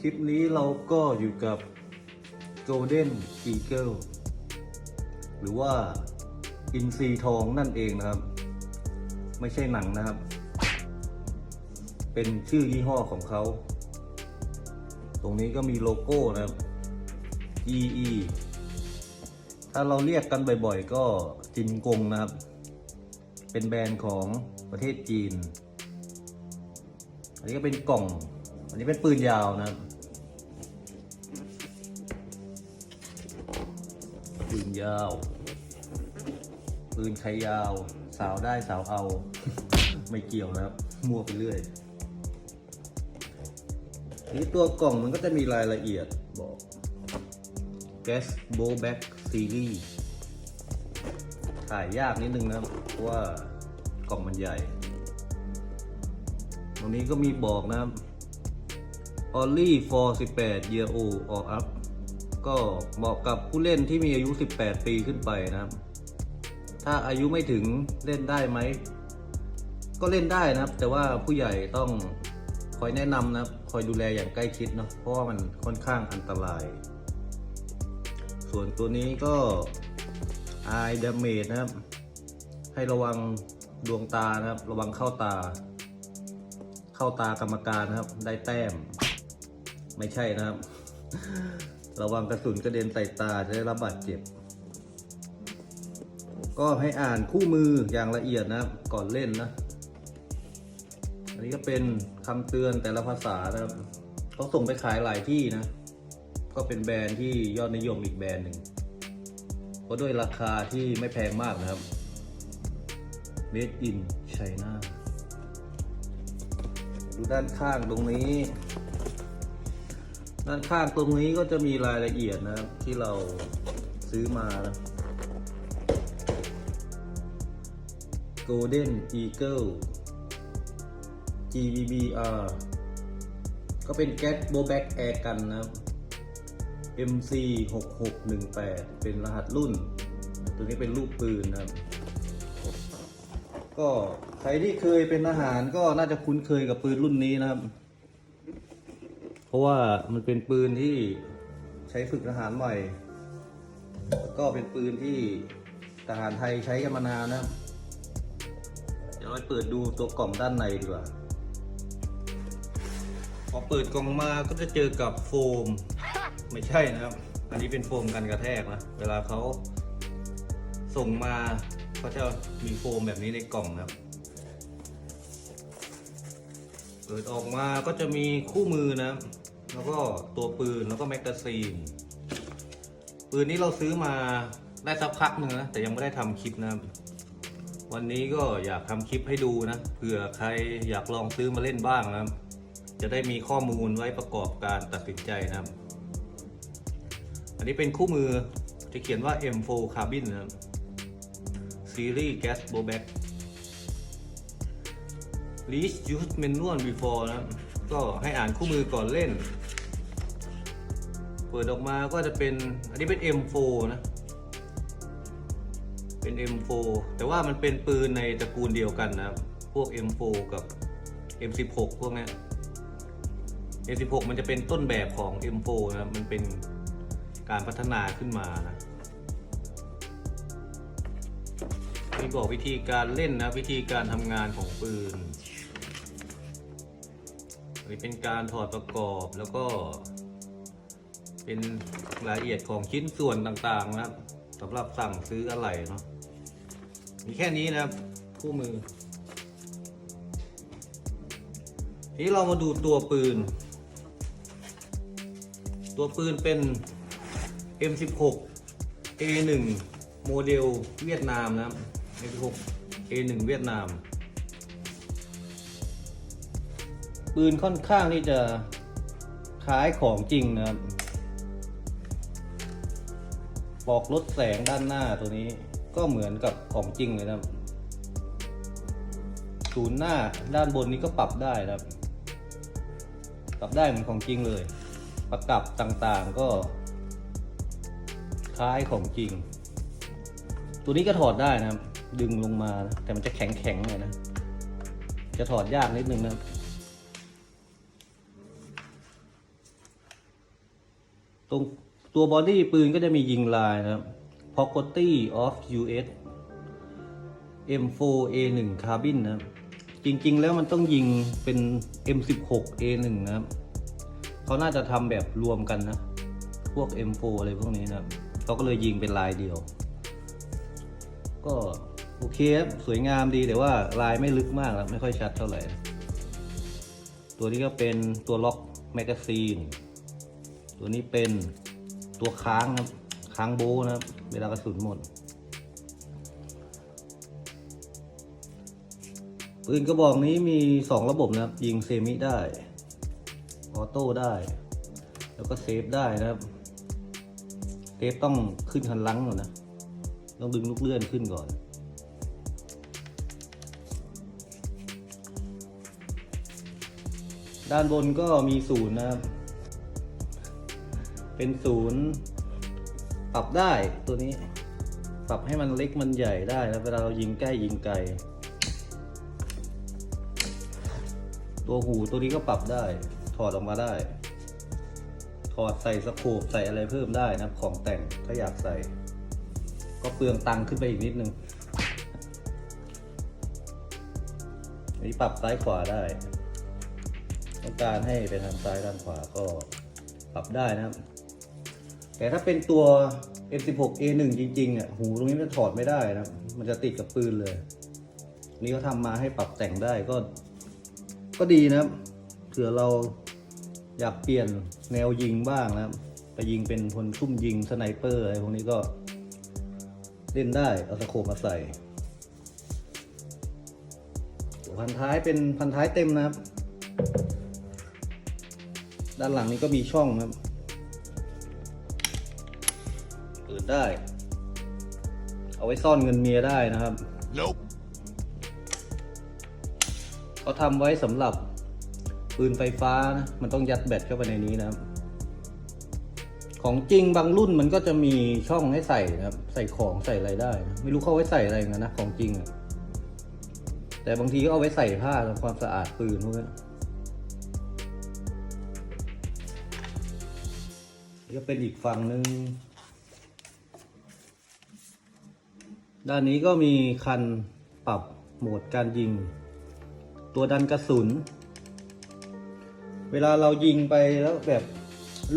ครับคลิปนี้เราก็อยู่กับ Golden Eagle หรือว่าอินทรีทองนั่นเองนะครับ ไม่ใช่หนังนะครับ เป็นชื่อยี่ห้อของเขา ตรงนี้ก็มีโลโก้นะครับ EE ถ้าเราเรียกกันบ่อยๆ ก็จินกงนะครับ เป็นแบรนด์ของประเทศจีน อันนี้ก็เป็นกล่อง อันนี้เป็นปืนยาวนะครับ ยาว ปืนใครยาว สาวได้สาวเอา ไม่เกี่ยวนะครับ มั่วไปเรื่อยนี่ตัวกล่องมันก็จะมีรายละเอียดบอก Gas b o w Back Series ถ่ายยากนิดนึงนะเพราะว่ากล่องมันใหญ่ ตรงนี้ก็มีบอกนะครับ Only for 18 year old or up ก็เหมาะกับผู้เล่นที่มีอายุ 18 ปีขึ้นไปนะครับ ถ้าอายุไม่ถึงเล่นได้ไหม ก็เล่นได้นะครับ แต่ว่าผู้ใหญ่ต้องคอยแนะนำนะครับคอยดูแลอย่างใกล้ชิดเนาะเพราะว่ามันค่อนข้างอันตราย ส่วนตัวนี้ก็ eye damage นะครับ ให้ระวังดวงตานะครับ ระวังเข้าตา เข้าตากรรมการนะครับ ได้แต้ม ไม่ใช่นะครับ ระวังกระสุนกระเด็นใส่ตาจะได้รับบาดเจ็บ ก็ให้อ่านคู่มืออย่างละเอียดนะก่อนเล่นนะ อันนี้ก็เป็นคำเตือนแต่ละภาษานะครับเขาส่งไปขายหลายที่นะ ก็เป็นแบรนด์ที่ยอดนิยมอีกแบรนด์หนึ่งก็ด้วยราคาที่ไม่แพงมากนะครับ Made in China ดูด้านข้างตรงนี้ ด้านข้างตรงนี้ก็จะมีรายละเอียดนะครับที่เราซื้อมา Golden Eagle GBBR ก็เป็นแก๊สโบแบ็กแอร์กันนะครับ MC 6618เป็นรหัสรุ่น ตัวนี้เป็นลูกปืนนะครับ ก็ใครที่เคยเป็นทหารก็น่าจะคุ้นเคยกับปืนรุ่นนี้นะครับ เพราะว่ามันเป็นปืนที่ใช้ฝึกทหารใหม่ แล้วก็เป็นปืนที่ทหารไทยใช้กันมานานนะเดี๋ยวเราไปเปิดดูตัวกล่องด้านในดีกว่า พอเปิดกล่องมาก็จะเจอกับโฟม ไม่ใช่นะครับ อันนี้เป็นโฟมกันกระแทกนะ เวลาเขาส่งมาก็จะมีโฟมแบบนี้ในกล่องนะครับ เปิดออกมาก็จะมีคู่มือนะ แล้วก็ตัวปืนแล้วก็แมกกาซีน ปืนนี้เราซื้อมาได้สักพักหนึ่งนะแต่ยังไม่ได้ทำคลิปนะ วันนี้ก็อยากทำคลิปให้ดูนะเผื่อใครอยากลองซื้อมาเล่นบ้างนะจะได้มีข้อมูลไว้ประกอบการตัดสินใจนะอันนี้เป็นคู่มือจะเขียนว่า M4 Carbine นะครับ Series Gas Blowback Least Use Manual Before นะครับ ก็ให้อ่านคู่มือก่อนเล่น เปิดออกมาก็จะเป็น อันนี้เป็น M4 นะ เป็น M4 แต่ว่ามันเป็นปืนในตระกูลเดียวกันนะครับ พวก M4 กับ M16 พวกนี้ M16 มันจะเป็นต้นแบบของ M4 นะมันเป็นการพัฒนาขึ้นมานะมีบอกวิธีการเล่นนะ วิธีการทำงานของปืน นี่เป็นการถอดประกอบแล้วก็ เป็นรายละเอียดของชิ้นส่วนต่างๆนะครับสำหรับสั่งซื้ออะไรเนาะมีแค่นี้นะครับคู่มือทีนี้เรามาดูตัวปืน ตัวปืนเป็น M16 A1 โมเดลเวียดนามนะครับ M16 A1 เวียดนาม ปืนค่อนข้างที่จะคล้ายของจริงนะครับปอกลดแสงด้านหน้าตัวนี้ก็เหมือนกับของจริงเลยนะครับศูนย์หน้าด้านบนนี้ก็ปรับได้นะครับ ปรับได้เหมือนของจริงเลย ประกับต่างๆก็ คล้ายของจริง ตัวนี้ก็ถอดได้นะครับ ดึงลงมา แต่มันจะแข็งๆเลยนะ จะถอดยากนิดนึงนะครับ ตรงตัวบอดี้ปืนก็จะมียิงลายนะครับ Pockety of US M4 A1 Carbine นะครับ จริงๆ แล้วมันต้องยิงเป็น M16 A1 นะครับเขาน่าจะทำแบบรวมกันนะ พวก M4 อะไรพวกนี้นะครับเขาก็เลยยิงเป็นลายเดียว ก็โอเคครับ สวยงามดีแต่ว่าลายไม่ลึกมากแล้วไม่ค่อยชัดเท่าไหร่ ตัวนี้ก็เป็นตัวล็อกแมกกาซีน ตัวนี้เป็นตัวค้างครับ ค้างโบนะครับ เวลากระสุนหมด ปืนกระบอกนี้มี 2 ระบบนะครับ ยิงเซมิได้ ออโต้ได้ แล้วก็เซฟได้นะครับ เซฟต้องขึ้นคันลังก่อนนะ ต้องดึงลูกเลื่อนขึ้นก่อนด้านบนก็มีศูนย์นะครับ เป็นศูนย์ปรับได้ตัวนี้ ปรับให้มันเล็กมันใหญ่ได้นะเวลาเรายิงใกล้ยิงไกล ตัวหูตัวนี้ก็ปรับได้ ถอดออกมาได้ ถอดใส่สโคปใส่อะไรเพิ่มได้นะของแต่งถ้าอยากใส่ ก็เปลืองตังค์ขึ้นไปอีกนิดนึงอันนี้ปรับซ้ายขวาได้ ต้องการให้ไปทางซ้ายด้านขวาก็ปรับได้นะครับ แต่ถ้าเป็นตัว M16 A1 จริงๆอะหูตรงนี้มันถอดไม่ได้นะ มันจะติดกับปืนเลย นี่เขาทำมาให้ปรับแต่งได้ก็ ก็ดีนะเผื่อเราอยากเปลี่ยนแนวยิงบ้างนะไปยิงเป็นคนซุ่มยิงสไนเปอร์อะไรพวกนี้ก็ เล่นได้เอาสโคปมาใส่พันท้ายเป็นพันท้ายเต็มนะครับ ด้านหลังนี้ก็มีช่องนะครับ ได้ เอาไว้ซ่อนเงินเมียได้นะครับ Nope. เขาทำไว้สำหรับปืนไฟฟ้านะมันต้องยัดแบตเข้าไปในนี้นะครับ ของจริงบางรุ่นมันก็จะมีช่องให้ใส่นะครับ ใส่ของใส่อะไรได้นะไม่รู้เขาเอาไว้ใส่อะไรเหมือนกันนะของจริงอะแต่บางทีก็เอาไว้ใส่ผ้าทำความสะอาดปืนพวกนี้นี่ก็เป็นอีกฝั่งหนึ่ง ด้านนี้ก็มีคันปรับโหมดการยิง ตัวดันกระสุน เวลาเรายิงไปแล้วแบบ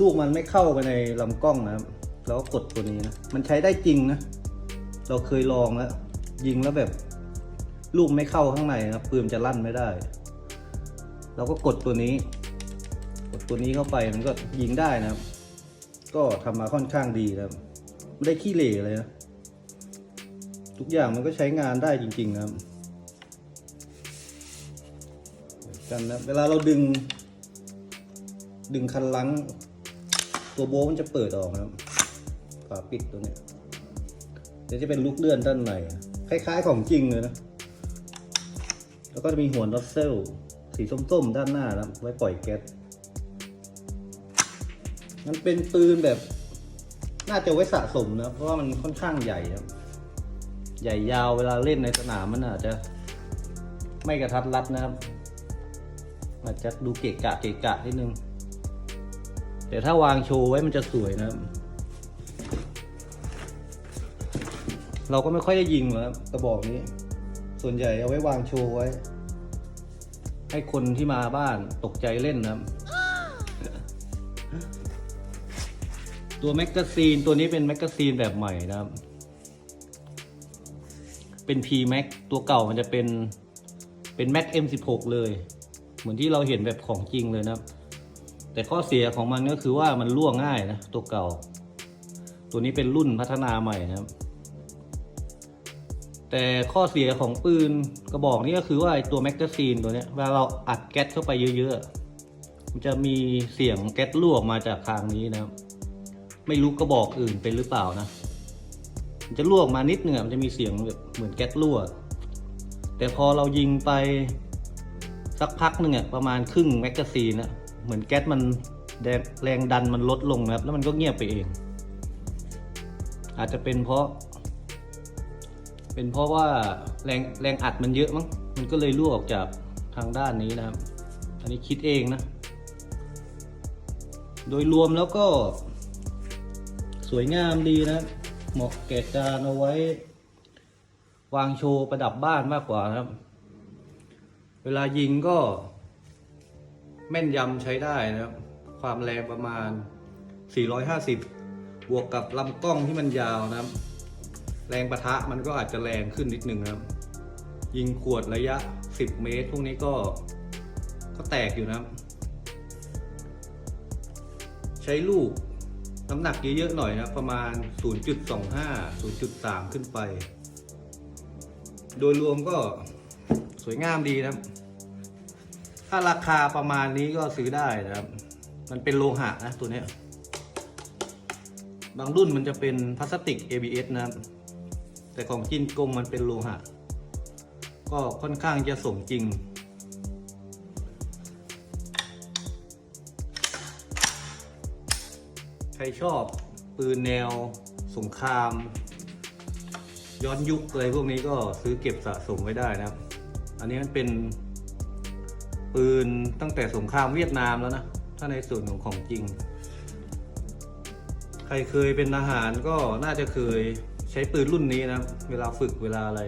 ลูกมันไม่เข้าไปในลำกล้องนะครับเราก็กดตัวนี้นะ มันใช้ได้จริงนะ เราเคยลองแล้ว ยิงแล้วแบบ ลูกไม่เข้าข้างในนะปืนจะลั่นไม่ได้ เราก็กดตัวนี้ กดตัวนี้เข้าไปมันก็ยิงได้นะครับ ก็ทำมาค่อนข้างดีนะครับ ไม่ได้ขี้เหร่เลยนะ ทุกอย่างมันก็ใช้งานได้จริงๆนะครับกันนะเวลาเราดึง ดึงคันลัง ตัวโบมันจะเปิดออกนะครับฝาปิดตัวเนี้ยเดี๋ยวจะเป็นลูกเลื่อนด้านในคล้ายๆของจริงเลยนะ แล้วก็จะมีหัวน็อตเซลสีส้มๆ ด้านหน้านะไว้ปล่อยแก๊สมันเป็นปืนแบบ น่าจะไว้สะสมนะ เพราะว่ามันค่อนข้างใหญ่ครับ ใหญ่ยาวเวลาเล่นในสนามมันอาจจะไม่กระทัดรัดนะครับอาจจะดูเกะกะเกะกะนิดนึง แต่ถ้าวางโชว์ไว้มันจะสวยนะครับ เราก็ไม่ค่อยได้ยิงหรอกกระบอกนี้ ส่วนใหญ่เอาไว้วางโชว์ไว้ ให้คนที่มาบ้านตกใจเล่นนะครับ ตัวแมกกาซีนตัวนี้เป็นแมกกาซีนแบบใหม่นะครับ เป็น P Max ตัวเก่ามันจะเป็นเป็น Max M16 เลย เหมือนที่เราเห็นแบบของจริงเลยนะครับ แต่ข้อเสียของมันก็คือว่ามันรั่วง่ายนะตัวเก่า ตัวนี้เป็นรุ่นพัฒนาใหม่นะครับ แต่ข้อเสียของปืนกระบอกนี้ก็คือว่าไอตัวแมกกาซีนตัวนี้เวลาเราอัดแก๊สเข้าไปเยอะๆมันจะมีเสียงแก๊สรั่วออกมาจากทางนี้นะครับ ไม่รู้กระบอกอื่นเป็นหรือเปล่านะ มันจะรั่วออกมานิดนึงอมันจะมีเสียงแบบเหมือนแก๊สรั่ว แต่พอเรายิงไปสักพักหนึ่งอะประมาณครึ่งแมกกาซีนอะเหมือนแก๊สมันแรงดันมันลดลงนะครับ แล้วมันก็เงียบไปเอง อาจจะเป็นเพราะ เป็นเพราะว่าแรงแรงอัดมันเยอะมั้งมันก็เลยรั่วออกจากทางด้านนี้นะครับ อันนี้คิดเองนะ โดยรวมแล้วก็ สวยงามดีนะ หมาะแก่การเอาไว้ วางโชว์ประดับบ้านมากกว่านะครับ เวลายิงก็ แม่นยำใช้ได้นะครับ ความแรงประมาณ 450 บวกกับลำกล้องที่มันยาวนะครับ แรงประทะมันก็อาจจะแรงขึ้นนิดนึงครับ ยิงขวดระยะ 10 เมตร พวกนี้ก็ก็แตกอยู่นะครับ ใช้ลูก น้ำหนักเยอะๆหน่อยนะ ประมาณ 0.25 0.3 ขึ้นไป โดยรวมก็สวยงามดีนะครับ ถ้าราคาประมาณนี้ก็ซื้อได้นะครับ มันเป็นโลหะนะตัวนี้ บางรุ่นมันจะเป็นพลาสติก ABS นะครับ แต่ของจินกงมันเป็นโลหะ ก็ค่อนข้างจะสมจริง รชอบปืนแนวสงคราม ย้อนยุคอะไรพวกนี้ก็ซื้อเก็บสะสมไว้ได้นะครับ อันนี้มันเป็นปืนตั้งแต่สงครามเวียดนามแล้วนะ ถ้าในส่วนของของจริง ใครเคยเป็นทหารก็น่าจะเคยใช้ปืนรุ่นนี้นะ เวลาฝึกเวลาอะไร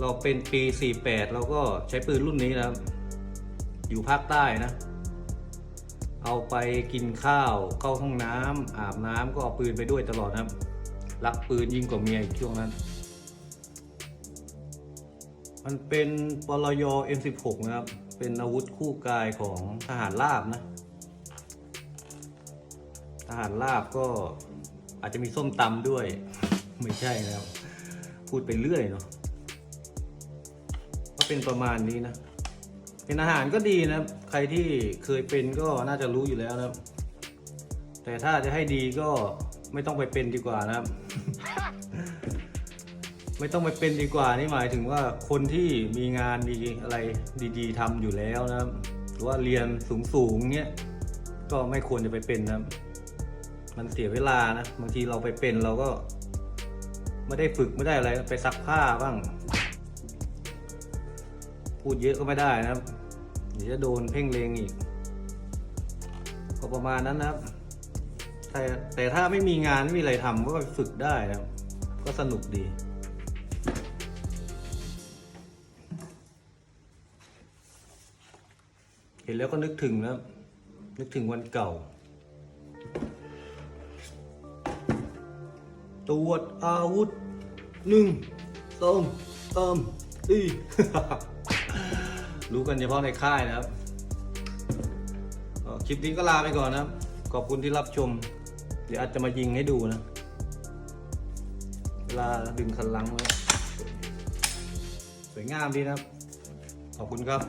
เราเป็นปี 48 เราก็ใช้ปืนรุ่นนี้นะอยู่ภาคใต้นะ เอาไปกินข้าวเข้าห้องน้ำอาบน้ำก็เอาปืนไปด้วยตลอดครับรักปืนยิ่งกว่าเมียอีกช่วงนั้น มันเป็นปลย M16 นะครับ เป็นอาวุธคู่กายของทหารราบนะ ทหารราบก็อาจจะมีส้มตำด้วย ไม่ใช่แล้ว พูดไปเรื่อยเนาะก็เป็นประมาณนี้นะ เป็นอาหารก็ดีนะครับ ใครที่เคยเป็นก็น่าจะรู้อยู่แล้วนะครับ แต่ถ้าจะให้ดีก็ไม่ต้องไปเป็นดีกว่านะครับ ไม่ต้องไปเป็นดีกว่านี่หมายถึงว่าคนที่มีงานดีอะไรดี ๆทำอยู่แล้วนะครับหรือว่าเรียนสูงๆเนี้ยก็ไม่ควรจะไปเป็นนะครับ มันเสียเวลานะบางทีเราไปเป็นเราก็ไม่ได้ฝึกไม่ได้อะไรไปซักผ้าบ้าง พูดเยอะก็ไม่ได้นะครับ เดี๋ยวจะโดนเพ่งเลงอีก ก็ประมาณนั้นนะครับ แต่แต่ถ้าไม่มีงานไม่มีอะไรทำก็ไปฝึกได้นะครับ ก็สนุกดีเห็นแล้วก็นึกถึงนะนึกถึงวันเก่า ตรวจอาวุธหนึ่งสองสามสี่ รู้กันเฉพาะในค่ายนะครับคลิปนี้ก็ลาไปก่อนนะครับ ขอบคุณที่รับชม เดี๋ยวอาจจะมายิงให้ดูนะ เวลาดึงคันลังไว้สวยงามดีนะครับ ขอบคุณครับ